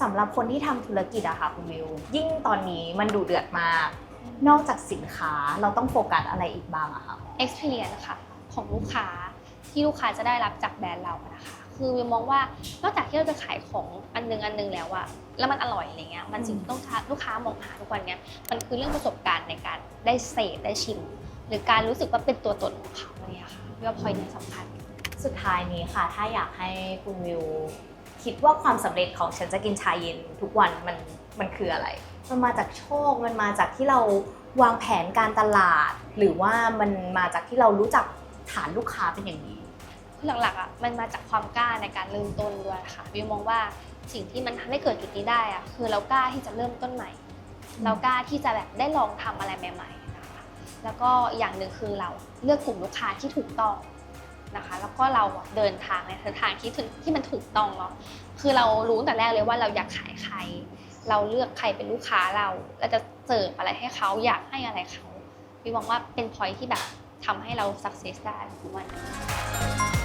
สำหรับคนที่ทำธุรกิจอะค่ะคุณวิว ยิ่งตอนนี้มันดูเดือดมาก นอกจากสินค้าเราต้องโฟกัสอะไรอีกบ้างอะคะ experience ค่ะของลูกค้าที่ลูกค้าจะได้รับจากแบรนด์เราอะนะคะ คือวิวมองว่านอกจากที่เราจะขายของอันนึงอันนึงแล้วอะแล้วมันอร่อยอะไรเงี้ยมันสิ่งที่ต้องการลูกค้ามองหาทุกวันเนี้ยมันคือเรื่องประสบการณ์ในการได้เสพได้ชิม หรือการรู้สึกว่าเป็นตัวตนของเขาเนี่ยค่ะวิวว่าพอยนี้สำคัญ สุดท้ายนี้ค่ะ ถ้าอยากให้คุณวิว คิดว่าความสำเร็จของฉันจะกินชาเย็นทุกวันมันมันคืออะไร มันมาจากโชค มันมาจากที่เราวางแผนการตลาด หรือว่ามันมาจากที่เรารู้จักฐานลูกค้าเป็นอย่างดีคือหลักๆอะมันมาจากความกล้าในการเริ่มต้นด้วยค่ะวิวมองว่าสิ่งที่มันทำให้เกิดจุดนี้ได้อะคือเรากล้าที่จะเริ่มต้นใหม่มเรากล้าที่จะแบบได้ลองทำอะไรใหม่ๆนะคะแล้วก็อย่างหนึ่งคือเราเลือกกลุ่มลูกค้าที่ถูกต้อง นะคะ แล้วก็เราเดินทางในทางที่ที่มันถูกต้องเนาะคือเรารู้ตั้งแต่แรกเลยว่าเราอยากขายใคร เราเลือกใครเป็นลูกค้าเราเราจะเสิร์ฟอะไรให้เขาอยากให้อะไรเขาวิวมองว่าเป็นพอยที่แบบทำให้เราสักเซสได้ทุกวันนี้